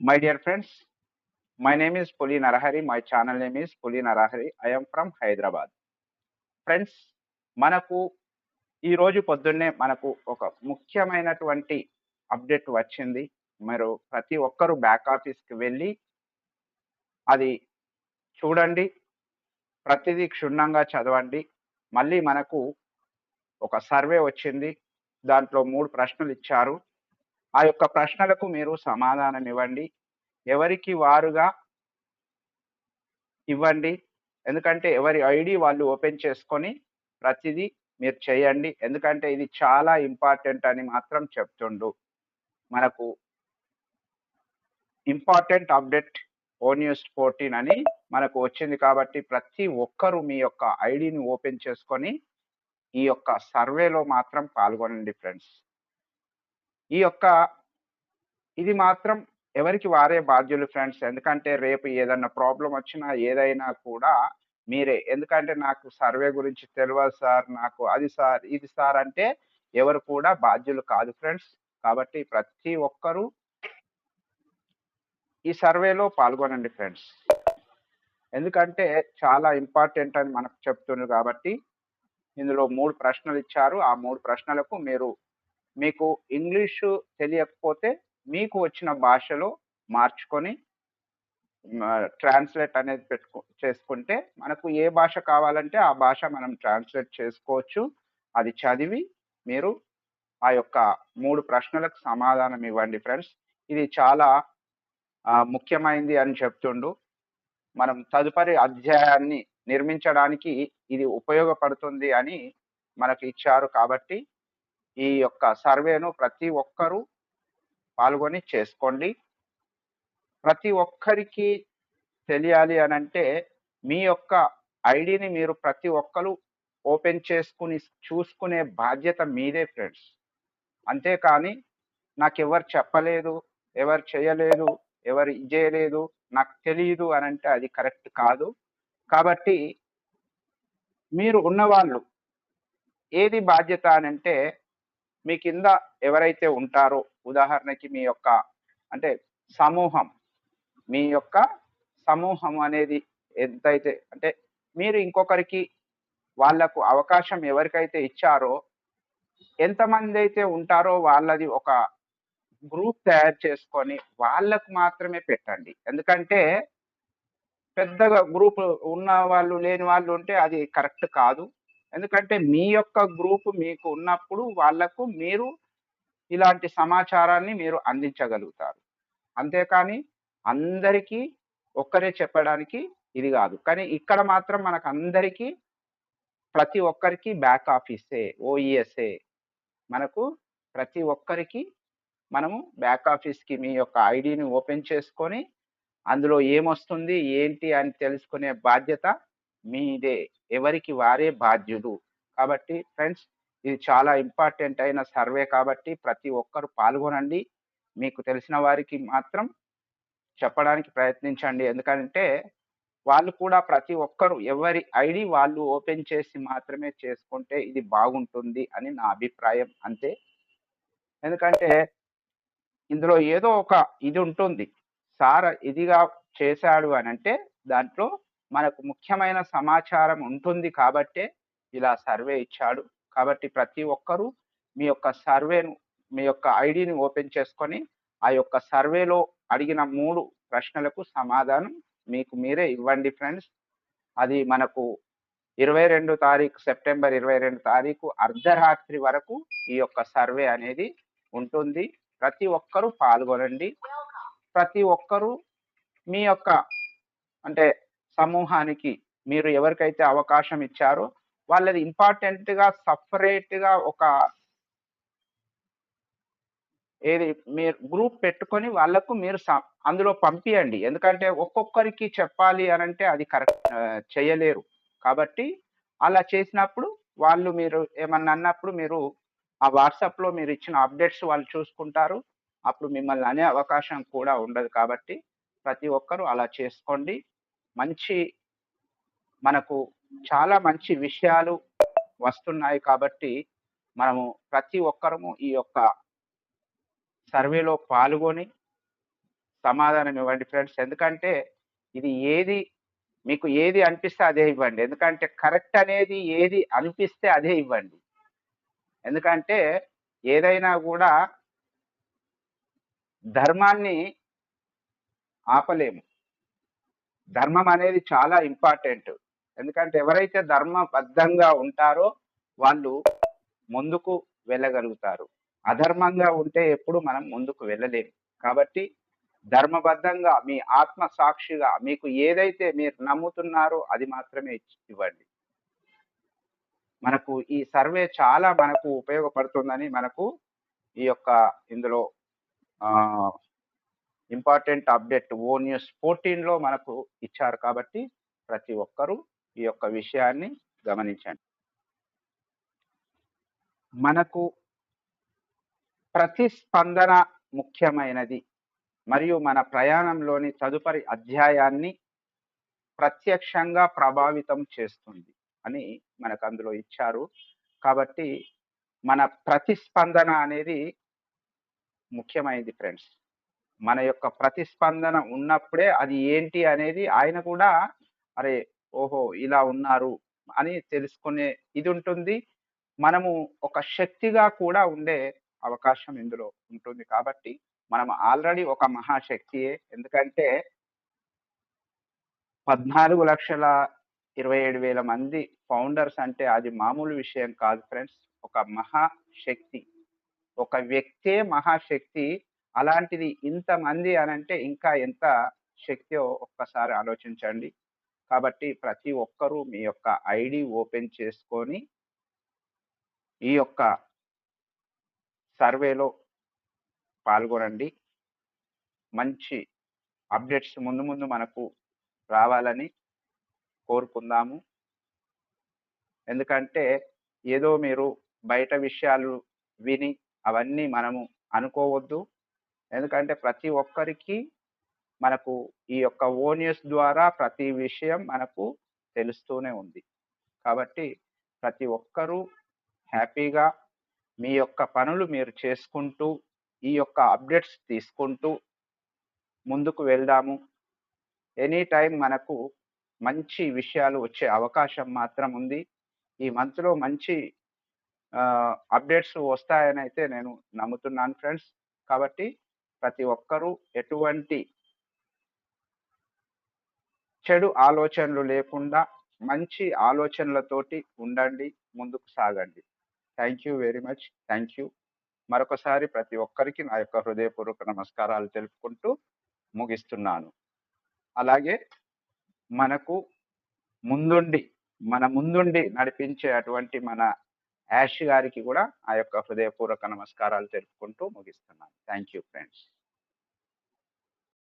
My dear friends, my name is Puli Narahari. My channel name is Puli Narahari. I am from Hyderabad. Friends మనకు ఈరోజు పొద్దున్నే మనకు ఒక ముఖ్యమైనటువంటి update వచ్చింది మీరు ప్రతి ఒక్కరూ బ్యాక్ ఆఫీస్కి వెళ్ళి అది చూడండి ప్రతిదీ క్షుణ్ణంగా చదవండి మళ్ళీ మనకు ఒక సర్వే వచ్చింది దాంట్లో మూడు ప్రశ్నలు ఇచ్చారు ఆ యొక్క ప్రశ్నలకు మీరు సమాధానం ఇవ్వండి ఎవరికి వారుగా ఇవ్వండి. ఎందుకంటే ఎవరి ఐడి వాళ్ళు ఓపెన్ చేసుకొని ప్రతిదీ మీరు చేయండి. ఎందుకంటే ఇది చాలా ఇంపార్టెంట్ అని మాత్రం చెప్తుండు. మనకు ఇంపార్టెంట్ అప్డేట్ ఓ న్యూస్ ఫోర్టీన్ అని మనకు వచ్చింది కాబట్టి ప్రతి ఒక్కరూ మీ యొక్క ఐడిని ఓపెన్ చేసుకొని ఈ యొక్క సర్వేలో మాత్రం పాల్గొనండి ఫ్రెండ్స్. ఈ యొక్క ఇది మాత్రం ఎవరికి వారే బాధ్యులు ఫ్రెండ్స్ ఎందుకంటే రేపు ఏదన్నా ప్రాబ్లం వచ్చినా ఏదైనా కూడా మీరే. ఎందుకంటే నాకు సర్వే గురించి తెలియదు సార్ నాకు అది సార్ ఇది సార్ అంటే ఎవరు కూడా బాధ్యులు కాదు ఫ్రెండ్స్ కాబట్టి ప్రతి ఒక్కరూ ఈ సర్వేలో పాల్గొనండి ఫ్రెండ్స్ ఎందుకంటే చాలా ఇంపార్టెంట్ అని మనకు చెప్తున్నారు కాబట్టి ఇందులో మూడు ప్రశ్నలు ఇచ్చారు. ఆ మూడు ప్రశ్నలకు మీరు మీకు ఇంగ్లీషు తెలియకపోతే మీకు వచ్చిన భాషలో మార్చుకొని ట్రాన్స్లేట్ అనేది పెట్టుకో చేసుకుంటే మనకు ఏ భాష కావాలంటే ఆ భాష మనం ట్రాన్స్లేట్ చేసుకోవచ్చు. అది చదివి మీరు ఆ యొక్క మూడు ప్రశ్నలకు సమాధానం ఇవ్వండి ఫ్రెండ్స్. ఇది చాలా ముఖ్యమైనది అని చెప్తుండు. మనం తదుపరి అధ్యాయాన్ని నిర్మించడానికి ఇది ఉపయోగపడుతుంది అని మనకు ఇచ్చారు కాబట్టి ఈ యొక్క సర్వేను ప్రతి ఒక్కరూ పాల్గొని చేసుకోండి. ప్రతి ఒక్కరికి తెలియాలి అని అంటే మీ యొక్క ఐడిని మీరు ప్రతి ఒక్కరు ఓపెన్ చేసుకుని చూసుకునే బాధ్యత మీదే ఫ్రెండ్స్. అంతేకాని నాకు ఎవరు చెప్పలేదు ఎవరు చేయలేదు ఎవరు చేయలేదు నాకు తెలియదు అని అంటే అది కరెక్ట్ కాదు. కాబట్టి మీరు ఉన్నవాళ్ళు ఏది బాధ్యత అని అంటే మీ కింద ఎవరైతే ఉంటారో ఉదాహరణకి మీ యొక్క అంటే సమూహం మీ యొక్క సమూహం అనేది ఎంతైతే అంటే మీరు ఇంకొకరికి వాళ్ళకు అవకాశం ఎవరికైతే ఇచ్చారో ఎంతమంది అయితే ఉంటారో వాళ్ళది ఒక గ్రూప్ తయారు చేసుకొని వాళ్ళకు మాత్రమే పెట్టండి. ఎందుకంటే పెద్దగా గ్రూప్ ఉన్న వాళ్ళు లేని వాళ్ళు ఉంటే అది కరెక్ట్ కాదు. ఎందుకంటే మీ యొక్క గ్రూప్ మీకు ఉన్నప్పుడు వాళ్ళకు మీరు ఇలాంటి సమాచారాన్ని మీరు అందించగలుగుతారు. అంతేకాని అందరికీ ఒక్కరే చెప్పడానికి ఇది కాదు. కానీ ఇక్కడ మాత్రం మనకు అందరికీ ప్రతి ఒక్కరికి బ్యాక్ ఆఫీసే ఓఈఎస్ఏ మనకు ప్రతి ఒక్కరికి మనము బ్యాక్ ఆఫీస్కి మీ యొక్క ఐడిని ఓపెన్ చేసుకొని అందులో ఏమొస్తుంది ఏంటి అని తెలుసుకునే బాధ్యత మీదే ఎవరికి వారే బాధ్యులు. కాబట్టి ఫ్రెండ్స్ ఇది చాలా ఇంపార్టెంట్ అయిన సర్వే కాబట్టి ప్రతి ఒక్కరు పాల్గొనండి. మీకు తెలిసిన వారికి మాత్రం చెప్పడానికి ప్రయత్నించండి. ఎందుకంటే వాళ్ళు కూడా ప్రతి ఒక్కరు ఎవరి ఐడి వాళ్ళు ఓపెన్ చేసి మాత్రమే చేసుకుంటే ఇది బాగుంటుంది అని నా అభిప్రాయం. అంతే. ఎందుకంటే ఇందులో ఏదో ఒక ఇది ఉంటుంది. సార్ ఇదిగా చేశాడు అని అంటే దాంట్లో మనకు ముఖ్యమైన సమాచారం ఉంటుంది కాబట్టే ఇలా సర్వే ఇచ్చాడు. కాబట్టి ప్రతి ఒక్కరూ మీ యొక్క సర్వేను మీ యొక్క ఐడిని ఓపెన్ చేసుకొని ఆ యొక్క సర్వేలో అడిగిన మూడు ప్రశ్నలకు సమాధానం మీకు మీరే ఇవ్వండి ఫ్రెండ్స్. అది మనకు ఇరవై రెండు తారీఖు సెప్టెంబర్ ఇరవై రెండు తారీఖు అర్ధరాత్రి వరకు ఈ యొక్క సర్వే అనేది ఉంటుంది. ప్రతి ఒక్కరూ పాల్గొనండి. ప్రతి ఒక్కరూ మీ యొక్క అంటే సమూహానికి మీరు ఎవరికైతే అవకాశం ఇచ్చారో వాళ్ళది ఇంపార్టెంట్గా సపరేట్గా ఒక ఏది మీరు గ్రూప్ పెట్టుకొని వాళ్ళకు మీరు అందులో పంపియండి. ఎందుకంటే ఒక్కొక్కరికి చెప్పాలి అని అంటే అది కరెక్ట్ చేయలేరు. కాబట్టి అలా చేసినప్పుడు వాళ్ళు మీరు ఏమన్నా అన్నప్పుడు మీరు ఆ వాట్సాప్లో మీరు ఇచ్చిన అప్డేట్స్ వాళ్ళు చూసుకుంటారు. అప్పుడు మిమ్మల్ని అనే అవకాశం కూడా ఉండదు కాబట్టి ప్రతి ఒక్కరూ అలా చేసుకోండి. మంచి మనకు చాలా మంచి విషయాలు వస్తున్నాయి కాబట్టి మనము ప్రతి ఒక్కరము ఈ యొక్క సర్వేలో పాల్గొని సమాధానం ఇవ్వండి ఫ్రెండ్స్. ఎందుకంటే ఇది ఏది మీకు ఏది అనిపిస్తే అదే ఇవ్వండి. ఎందుకంటే కరెక్ట్ అనేది ఏది అనిపిస్తే అదే ఇవ్వండి. ఎందుకంటే ఏదైనా కూడా ధర్మాన్ని ఆపలేము. ధర్మం అనేది చాలా ఇంపార్టెంట్. ఎందుకంటే ఎవరైతే ధర్మబద్ధంగా ఉంటారో వాళ్ళు ముందుకు వెళ్ళగలుగుతారు. అధర్మంగా ఉంటే ఎప్పుడు మనం ముందుకు వెళ్ళలేము కాబట్టి ధర్మబద్ధంగా మీ ఆత్మ సాక్షిగా మీకు ఏదైతే మీరు నమ్ముతున్నారో అది మాత్రమే ఇవ్వండి. మనకు ఈ సర్వే చాలా మనకు ఉపయోగపడుతుందని మనకు ఈ యొక్క ఇందులో ఇంపార్టెంట్ అప్డేట్ ఓ న్యూస్ ఫోర్టీన్లో మనకు ఇచ్చారు కాబట్టి ప్రతి ఒక్కరూ ఈ యొక్క విషయాన్ని గమనించండి. మనకు ప్రతిస్పందన ముఖ్యమైనది మరియు మన ప్రయాణంలోని తదుపరి అధ్యాయాన్ని ప్రత్యక్షంగా ప్రభావితం చేస్తుంది అని మనకు అందులో ఇచ్చారు. కాబట్టి మన ప్రతిస్పందన అనేది ముఖ్యమైనది ఫ్రెండ్స్. మన యొక్క ప్రతిస్పందన ఉన్నప్పుడే అది ఏంటి అనేది ఆయన కూడా అరే ఓహో ఇలా ఉన్నారు అని తెలుసుకునే ఇది ఉంటుంది. మనము ఒక శక్తిగా కూడా ఉండే అవకాశం ఇందులో ఉంటుంది కాబట్టి మనం ఆల్రెడీ ఒక మహాశక్తియే. ఎందుకంటే పద్నాలుగు లక్షల ఇరవై ఏడు వేల మంది ఫౌండర్స్ అంటే అది మామూలు విషయం కాదు ఫ్రెండ్స్. ఒక మహాశక్తి ఒక వ్యక్తే మహాశక్తి అలాంటిది ఇంతమంది అని అంటే ఇంకా ఎంత శక్తియో ఒక్కసారి ఆలోచించండి. కాబట్టి ప్రతి ఒక్కరూ మీ యొక్క ఐడి ఓపెన్ చేసుకొని ఈ యొక్క సర్వేలో పాల్గొనండి. మంచి అప్డేట్స్ ముందు ముందు మనకు రావాలని కోరుకుందాము. ఎందుకంటే ఏదో మీరు బయట విషయాలు విని అవన్నీ మనము అనుకోవద్దు. ఎందుకంటే ప్రతి ఒక్కరికి మనకు ఈ యొక్క ఓనియస్ ద్వారా ప్రతి విషయం మనకు తెలుస్తూనే ఉంది. కాబట్టి ప్రతి ఒక్కరూ హ్యాపీగా మీ యొక్క పనులు మీరు చేసుకుంటూ ఈ యొక్క అప్డేట్స్ తీసుకుంటూ ముందుకు వెళ్దాము. ఎనీ టైం మనకు మంచి విషయాలు వచ్చే అవకాశం మాత్రం ఉంది. ఈ మంత్లో మంచి అప్డేట్స్ వస్తాయని అయితే నేను నమ్ముతున్నాను ఫ్రెండ్స్. కాబట్టి ప్రతి ఒక్కరూ ఎటువంటి చెడు ఆలోచనలు లేకుండా మంచి ఆలోచనలతోటి ఉండండి ముందుకు సాగండి. Thank you very much thank you మరొకసారి ప్రతి ఒక్కరికి నా యొక్క హృదయపూర్వక నమస్కారాలు తెలుపుకుంటూ ముగిస్తున్నాను. అలాగే మనకు ముందుండి మన ముందుండి నడిపించే అటువంటి మన యాష్ గారికి కూడా ఆ యొక్క హృదయపూర్వక నమస్కారాలు తెలుపుకుంటూ ముగిస్తున్నాను. Thank you friends.